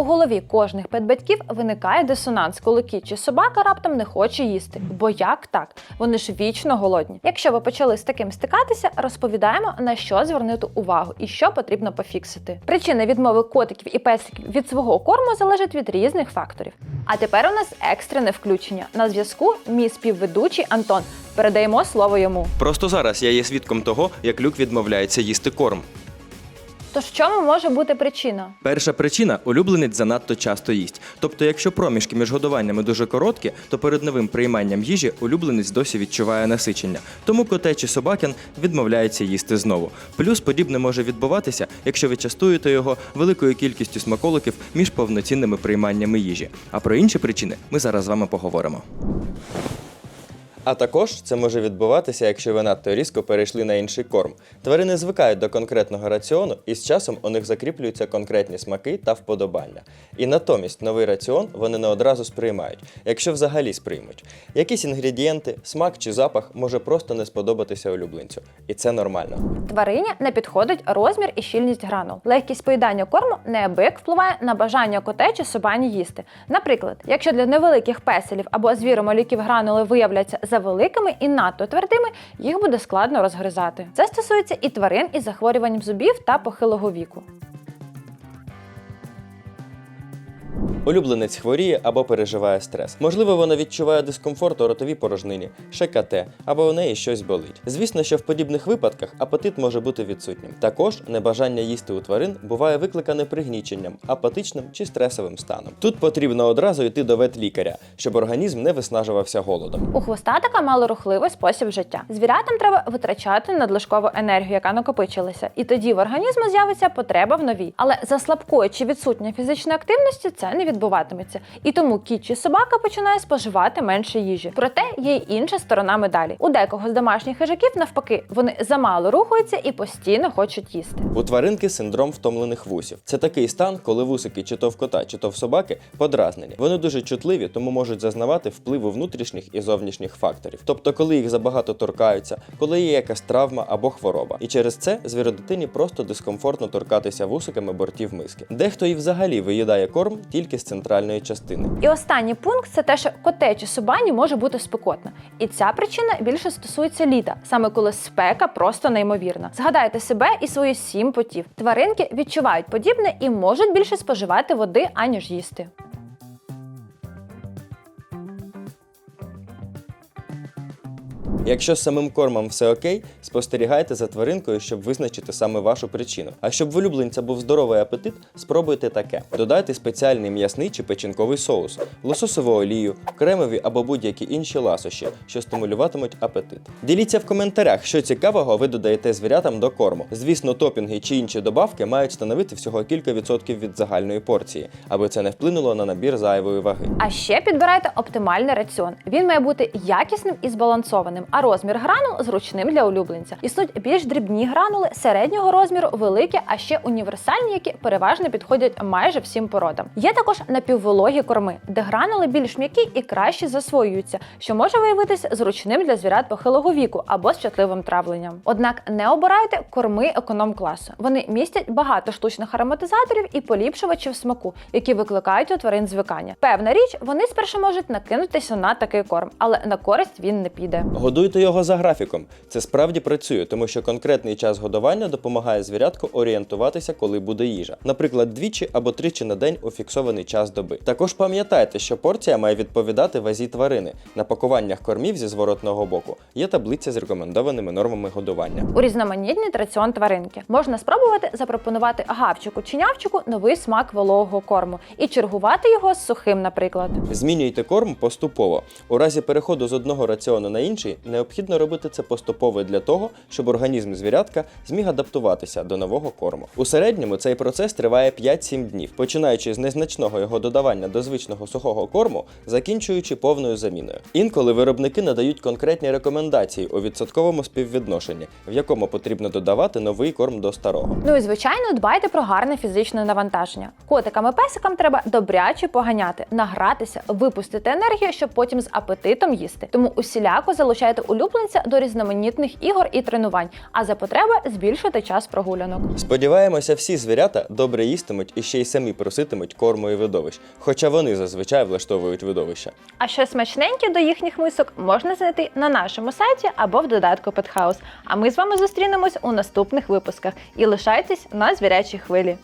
У голові кожних педбатьків виникає дисонанс, коли кіт чи собака раптом не хоче їсти. Бо як так? Вони ж вічно голодні. Якщо ви почали з таким стикатися, розповідаємо на що звернути увагу і що потрібно пофіксити. Причина відмови котиків і песиків від свого корму залежить від різних факторів. А тепер у нас екстрене включення. На зв'язку мій співведучий Антон. Передаємо слово йому. Просто зараз я є свідком того, як люк відмовляється їсти корм. Тож чому може бути причина? Перша причина улюбленець занадто часто їсть. Тобто, якщо проміжки між годуваннями дуже короткі, то перед новим прийманням їжі улюбленець досі відчуває насичення. Тому коте чи собакін відмовляється їсти знову. Плюс подібне може відбуватися, якщо ви частуєте його великою кількістю смаколиків між повноцінними прийманнями їжі. А про інші причини ми зараз з вами поговоримо. А також це може відбуватися, якщо ви надто різко перейшли на інший корм. Тварини звикають до конкретного раціону, і з часом у них закріплюються конкретні смаки та вподобання. І натомість новий раціон вони не одразу сприймають, якщо взагалі сприймуть. Якісь інгредієнти, смак чи запах може просто не сподобатися улюбленцю, і це нормально. Тварині не підходить розмір і щільність гранул. Легкість поїдання корму неабияк впливає на бажання коте чи собані їсти. Наприклад, якщо для невеликих песелів або звіромоліків гранули виявляться завеликими і надто твердими, їх буде складно розгризати. Це стосується і тварин із захворюванням зубів та похилого віку. Улюбленець хворіє або переживає стрес. Можливо, вона відчуває дискомфорт у ротовій порожнині, ШКТ, або у неї щось болить. Звісно, що в подібних випадках апетит може бути відсутнім. Також небажання їсти у тварин буває викликане пригніченням, апатичним чи стресовим станом. Тут потрібно одразу йти до ветлікаря, щоб організм не виснажувався голодом. У хвостатика малорухливий спосіб життя. Звірятам треба витрачати надлишкову енергію, яка накопичилася, і тоді в організму з'явиться потреба в новій. Але за слабкою чи відсутньої фізичної активності це не відбуватиметься. І тому кіт чи собака починає споживати менше їжі. Проте є й інша сторона медалі. У декого з домашніх хижаків, навпаки, вони замало рухаються і постійно хочуть їсти. У тваринки синдром втомлених вусів. Це такий стан, коли вусики чи то в кота, чи то в собаки подразнені. Вони дуже чутливі, тому можуть зазнавати впливу внутрішніх і зовнішніх факторів. Тобто, коли їх забагато торкаються, коли є якась травма або хвороба. І через це звіродитині просто дискомфортно торкатися вусиками бортів миски. Дехто і взагалі виїдає корм тільки з центральної частини. І останній пункт це те, що котечі собані може бути спекотна. І ця причина більше стосується літа, саме коли спека просто неймовірна. Згадайте себе і свої сім потів. Тваринки відчувають подібне і можуть більше споживати води, аніж їсти. Якщо з самим кормом все окей, спостерігайте за тваринкою, щоб визначити саме вашу причину. А щоб в улюбленця був здоровий апетит, спробуйте таке: додайте спеціальний м'ясний чи печінковий соус, лососову олію, кремові або будь-які інші ласощі, що стимулюватимуть апетит. Діліться в коментарях, що цікавого ви додаєте звірятам до корму. Звісно, топінги чи інші добавки мають становити всього кілька відсотків від загальної порції, аби це не вплинуло на набір зайвої ваги. А ще підбирайте оптимальний раціон. Він має бути якісним і збалансованим, розмір гранул зручним для улюбленця. Існують більш дрібні гранули середнього розміру, великі, а ще універсальні, які переважно підходять майже всім породам. Є також напіввологі корми, де гранули більш м'які і краще засвоюються, що може виявитися зручним для звірят похилого віку або з чутливим травленням. Однак не обирайте корми економ-класу. Вони містять багато штучних ароматизаторів і поліпшувачів смаку, які викликають у тварин звикання. Певна річ, вони спершу можуть накинутися на такий корм, але на користь він не піде. Годуйте його за графіком. Це справді працює, тому що конкретний час годування допомагає звірятку орієнтуватися, коли буде їжа. Наприклад, двічі або тричі на день у фіксований час доби. Також пам'ятайте, що порція має відповідати вазі тварини. На пакуваннях кормів зі зворотного боку є таблиця з рекомендованими нормами годування. Урізноманітніть раціон тваринки. Можна спробувати запропонувати гавчику чи нявчику новий смак вологого корму і чергувати його з сухим, наприклад. Змінюйте корм поступово. У разі переходу з одного раціону на інший необхідно робити це поступово для того, щоб організм звірятка зміг адаптуватися до нового корму. У середньому цей процес триває 5-7 днів, починаючи з незначного його додавання до звичного сухого корму, закінчуючи повною заміною. Інколи виробники надають конкретні рекомендації у відсотковому співвідношенні, в якому потрібно додавати новий корм до старого. Ну і звичайно, дбайте про гарне фізичне навантаження. Котикам і песикам треба добряче поганяти, награтися, випустити енергію, щоб потім з апетитом їсти. Тому усіляко залучайте залучати улюбленця до різноманітних ігор і тренувань, а за потреби збільшити час прогулянок. Сподіваємося, всі звірята добре їстимуть і ще й самі проситимуть корму і видовищ, хоча вони зазвичай влаштовують видовища. А ще смачненьке до їхніх мисок можна знайти на нашому сайті або в додатку Петхаус. А ми з вами зустрінемось у наступних випусках. І лишайтесь на звірячій хвилі.